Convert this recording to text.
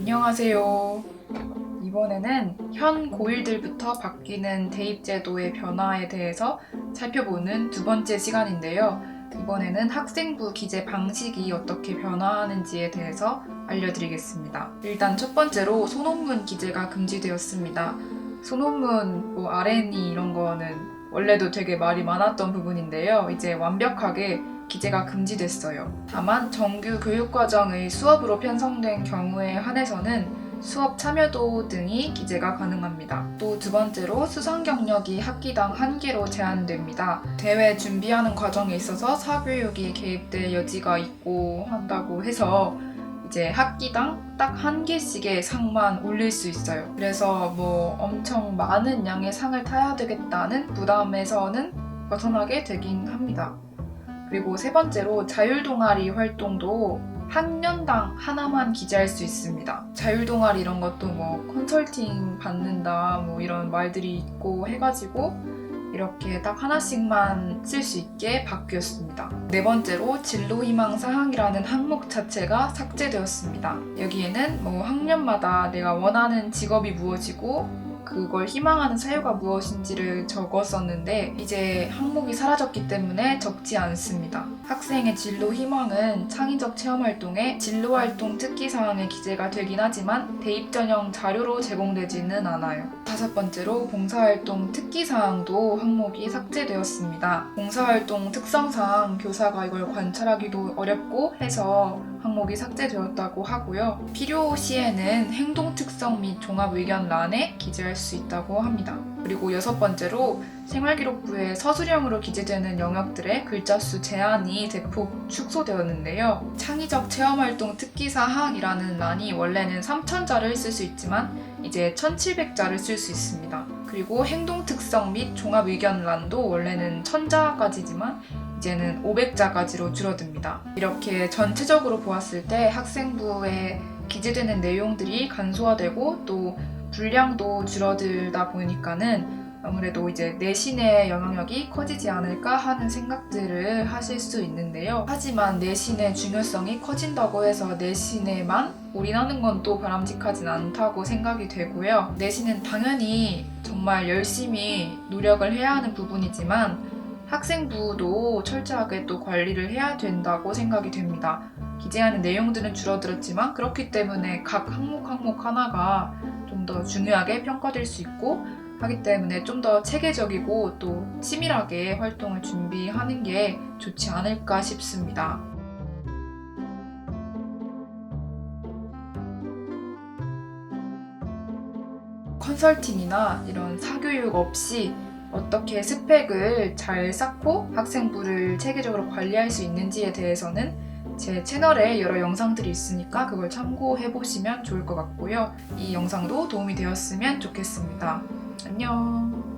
안녕하세요. 이번에는 현 고1들부터 바뀌는 대입제도의 변화에 대해서 살펴보는 두 번째 시간인데요. 이번에는 학생부 기재 방식이 어떻게 변화하는지에 대해서 알려드리겠습니다. 일단 첫 번째로 소논문 기재가 금지되었습니다. 소논문, 뭐 R&E 이런 거는 원래도 되게 말이 많았던 부분인데요. 이제 완벽하게 기재가 금지됐어요. 다만 정규 교육과정의 수업으로 편성된 경우에 한해서는 수업 참여도 등이 기재가 가능합니다. 또 두 번째로 수상 경력이 학기당 한 개로 제한됩니다. 대회 준비하는 과정에 있어서 사교육이 개입될 여지가 있고 한다고 해서 이제 학기당 딱 한 개씩의 상만 올릴 수 있어요. 그래서 뭐 엄청 많은 양의 상을 타야 되겠다는 부담에서는 벗어나게 되긴 합니다. 그리고 세 번째로 자율동아리 활동도 학년당 하나만 기재할 수 있습니다. 자율동아리 이런 것도 뭐 컨설팅 받는다 뭐 이런 말들이 있고 해가지고 이렇게 딱 하나씩만 쓸 수 있게 바뀌었습니다. 네 번째로 진로 희망 사항이라는 항목 자체가 삭제되었습니다. 여기에는 뭐 학년마다 내가 원하는 직업이 무엇이고 그걸 희망하는 사유가 무엇인지를 적었었는데 이제 항목이 사라졌기 때문에 적지 않습니다. 학생의 진로 희망은 창의적 체험 활동에 진로 활동 특기 사항에 기재가 되긴 하지만 대입 전형 자료로 제공되지는 않아요. 다섯 번째로 봉사활동 특기 사항도 항목이 삭제되었습니다. 봉사활동 특성상 교사가 이걸 관찰하기도 어렵고 해서 항목이 삭제되었다고 하고요. 필요 시에는 행동 특성 및 종합 의견 란에 기재할 수 있다고 합니다. 그리고 여섯 번째로 생활기록부에 서술형으로 기재되는 영역들의 글자 수 제한이 대폭 축소되었는데요. 창의적 체험활동 특기사 항이라는 란이 원래는 3,000자를 쓸 수 있지만 이제 1,700자를 쓸 수 있습니다. 그리고 행동 특성 및 종합 의견 란도 원래는 1,000자까지지만 이제는 500자까지로 줄어듭니다. 이렇게 전체적으로 보았을 때 학생부에 기재되는 내용들이 간소화되고 또 분량도 줄어들다 보니까는 아무래도 이제 내신의 영향력이 커지지 않을까 하는 생각들을 하실 수 있는데요. 하지만 내신의 중요성이 커진다고 해서 내신에만 올인하는 건 또 바람직하진 않다고 생각이 되고요. 내신은 당연히 정말 열심히 노력을 해야 하는 부분이지만 학생부도 철저하게 또 관리를 해야 된다고 생각이 됩니다. 기재하는 내용들은 줄어들었지만 그렇기 때문에 각 항목 항목 하나가 좀 더 중요하게 평가될 수 있고 하기 때문에 좀 더 체계적이고 또 치밀하게 활동을 준비하는 게 좋지 않을까 싶습니다. 컨설팅이나 이런 사교육 없이 어떻게 스펙을 잘 쌓고 학생부를 체계적으로 관리할 수 있는지에 대해서는 제 채널에 여러 영상들이 있으니까 그걸 참고해 보시면 좋을 것 같고요. 이 영상도 도움이 되었으면 좋겠습니다. 안녕.